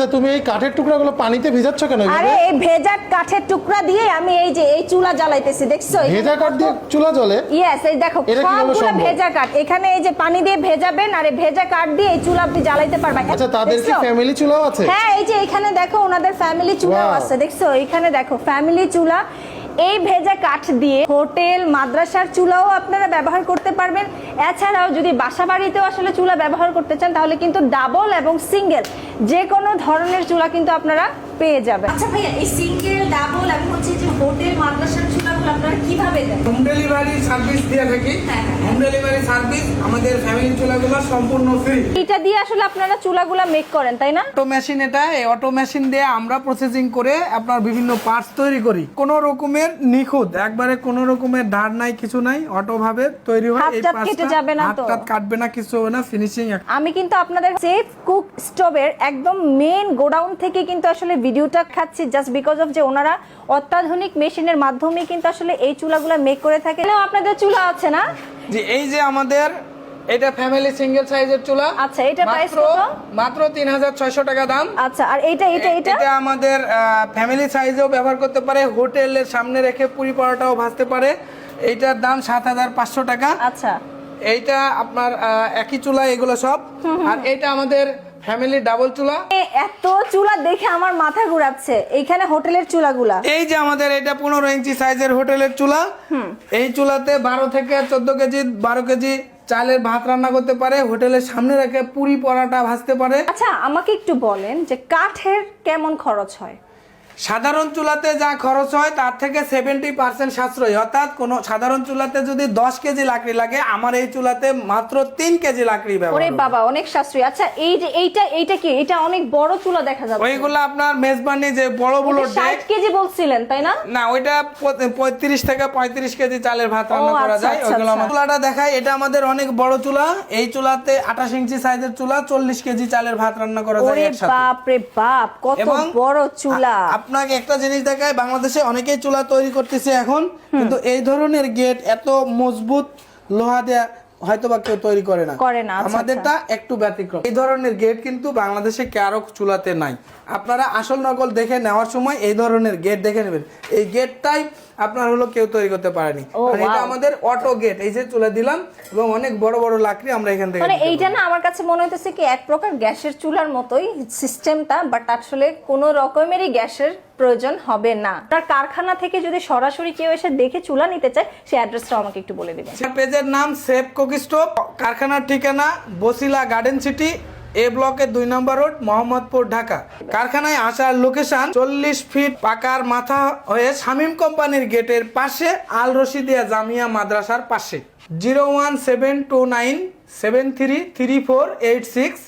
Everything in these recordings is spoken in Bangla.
আচ্ছা তুমি এই কাঠের টুকরাগুলো পানিতে ভিজাচ্ছ কেন আরে এই ভেজা কাঠের টুকরা দিয়ে আমি এই যে এই চুলা জ্বালাইতেছি দেখছ? ভেজা কাঠ দিয়ে চুলা জ্বলে? ইয়েস এই দেখো সবগুলো ভেজা কাঠ। এখানে এই যে পানি দিয়ে ভেজাবেন আর এই ভেজা কাঠ দিয়ে এই চুলা আপনি জ্বালাইতে পারবেন। আচ্ছা তাদের কি ফ্যামিলি চুলাও আছে? হ্যাঁ এই যে এখানে দেখো ওনাদের ফ্যামিলি চুলাও আছে দেখছ? এখানে দেখো ফ্যামিলি চুলা। এই ভেজা কাঠ দিয়ে হোটেল মাদ্রাসার চুলাও আপনারা ব্যবহার করতে পারবেন। এছাড়াও যদি বাসা বাড়িতেও আসলে চুলা ব্যবহার করতে চান তাহলে কিন্তু ডাবল এবং সিঙ্গেল যে কোনো ধরনের চুলা কিন্তু আপনারা পেয়ে যাবেন আচ্ছা ভাইয়া এই সিঙ্গেল ডাবল এবং হচ্ছে যে হোটেল মাদ্রাসার চুলাগুলো আপনারা কীভাবে দেন? হোম ডেলিভারি সার্ভিস দিয়ে থাকি। হ্যাঁ, হ্যাঁ। হোম ডেলিভারি সার্ভিস আমাদের ফ্যামিলি চুলাগুলো সম্পূর্ণ ফ্রি এটা দিয়ে আসলে আপনারা চুলাগুলা মেক করেন তাই না? অটো মেশিন এটা এই অটো মেশিন দিয়ে আমরা প্রসেসিং করে আপনার বিভিন্ন পার্টস তৈরি করি। কোন রকমের নিখুঁত একবারে কোন রকমের ধার নাই কিছু নাই অটো ভাবে তৈরি হয়। হাত এই parts কেটে যাবে না তো? টাত কাটবে না কিছু হবে না ফিনিশিং আমি কিন্তু আপনাদের সেফ কুক স্টোভের একদম মেন গোডাউন থেকে কিন্তু আসলে ভিডিওটা খাচ্ছি জাস্ট বিকজ অফ যে ওনারা অত্যাধুনিক মেশিনের মাধ্যমে কিন্তু আসলে এই চুলাগুলো মেক করে থাকে আপনাদের চুলা আছে না? যে এই যে আমাদের এটা ফ্যামিলি সিঙ্গেল সাইজের চুলা। আচ্ছা, এটা মাত্র কত? মাত্র তিন হাজার ছয়শো টাকা দাম। আচ্ছা আর এইটা এটা এটা? এটা আমাদের ফ্যামিলি সাইজেও ব্যবহার করতে পারে হোটেলের সামনে রেখে পুরি পরোটাও ভাজতে পারে। এইটার দাম সাত হাজার পাঁচশো টাকা। আচ্ছা। এইটা আপনার একই চুলা এগুলো সব। আর এটা আমাদের ফ্যামিলি ডাবল চুলা। এত চুলা দেখে আমার মাথা ঘুরাচ্ছে। এইখানে হোটেলের চুলাগুলা। এই যে আমাদের এটা পনেরো ইঞ্চি সাইজের হোটেলের চুলা। এই চুলাতে বারো থেকে চোদ্দ কেজি বারো কেজি চালের ভাত রান্না করতে পারে। হোটেলের সামনে রেখে পুরি পরাটা ভাজতে পারে। আচ্ছা আমাকে একটু বলেন যে কাঠের কেমন খরচ হয়? সাধারণ চুলাতে যা খরচ হয় তার থেকে সেভেন্টি পার্সেন্ট সাশ্রয়ী। অর্থাৎ কোনো সাধারণ চুলাতে যদি দশ কেজি লাকড়ি লাগে আমার এই চুলাতে মাত্র তিন কেজি লাকড়ি ব্যবহার ওরে বাবা অনেক সাশ্রয়ী। আচ্ছা এই যে এইটা এইটা কি? এটা অনেক বড় চুলা দেখা যাচ্ছে। ওইগুলো আপনার মেজবানি যে বড় বড় ডেক ষাট কেজি বলছিলেন তাই না? না ওইটা প- পঁয়ত্রিশ থেকে পঁয়ত্রিশ কেজি চালের ভাত রান্না করা আচ্ছা, যায় আচ্ছা, ওইগুলো আমার আচ্ছা। চুলাটা দেখাই। এটা আমাদের অনেক বড় চুলা। এই চুলাতে আঠাশ ইঞ্চি সাইজের চুলা চল্লিশ কেজি চালের ভাত রান্না করা যায় ওরে একসাথে। বাপ রে বাপ কত বড় চুলা। আপনাকে একটা জিনিস দেখায় বাংলাদেশে অনেকেই চুলা তৈরি করতেছে এখন কিন্তু এই ধরনের গেট এত মজবুত লোহা দেয়া হয়তো বা কেউ তৈরি করে না। করে না, আচ্ছা, আমাদেরটা একটু ব্যতিক্রম। এই ধরনের গেট কিন্তু বাংলাদেশে কারও চুলাতে নাই। আপনারা আসল নকল দেখে নেওয়ার সময় এই ধরনের গেট দেখে নেবেন। এই গেটটাই আপনার হলো কেউ তৈরি করতে পারেনি। এটা আমাদের অটো গেট এই যে চুলা দিলাম এবং অনেক বড় বড় লাকড়ি আমরা এখান থেকে মানে এইটা না আমার কাছে মনে হইতেছে কি এক প্রকার গ্যাসের চুলার মতোই সিস্টেমটা বাট আসলে কোন রকমেরই গ্যাসের প্রয়োজন হবে না। তার কারখানা থেকে যদি সরাসরি কেউ এসে দেখে চুলা নিতে চায় সেই অ্যাড্রেসটা আমাকে একটু বলে পারি। পেজের নাম সেফ কুকি স্টোভ, কারখানার ঠিকানা বসিলা গার্ডেন সিটি, এ ব্লকের দুই নম্বর রোড, মোহাম্মদপুর, ঢাকা। কারখানায় আসার লোকেশন চল্লিশ ফিট পাকার মাথা হয়ে শামীম কোম্পানির গেটের পাশে আল রশিদিয়া জামিয়া মাদ্রাসার পাশে। Zero one seven two nine seven three three four eight six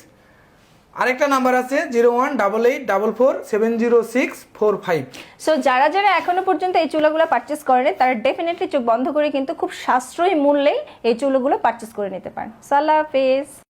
আরেকটা নাম্বার আছে zero one double eight double four seven zero six four five. So যারা যারা এখনও পর্যন্ত এই চুলাগুলো পারচেস করেনি তারা ডেফিনেটলি চোখ বন্ধ করে কিন্তু খুব সাশ্রয়ী মূল্যেই এই চুলাগুলো পারচেস করে নিতে পারেন। সাল্লাহ হাফেজ।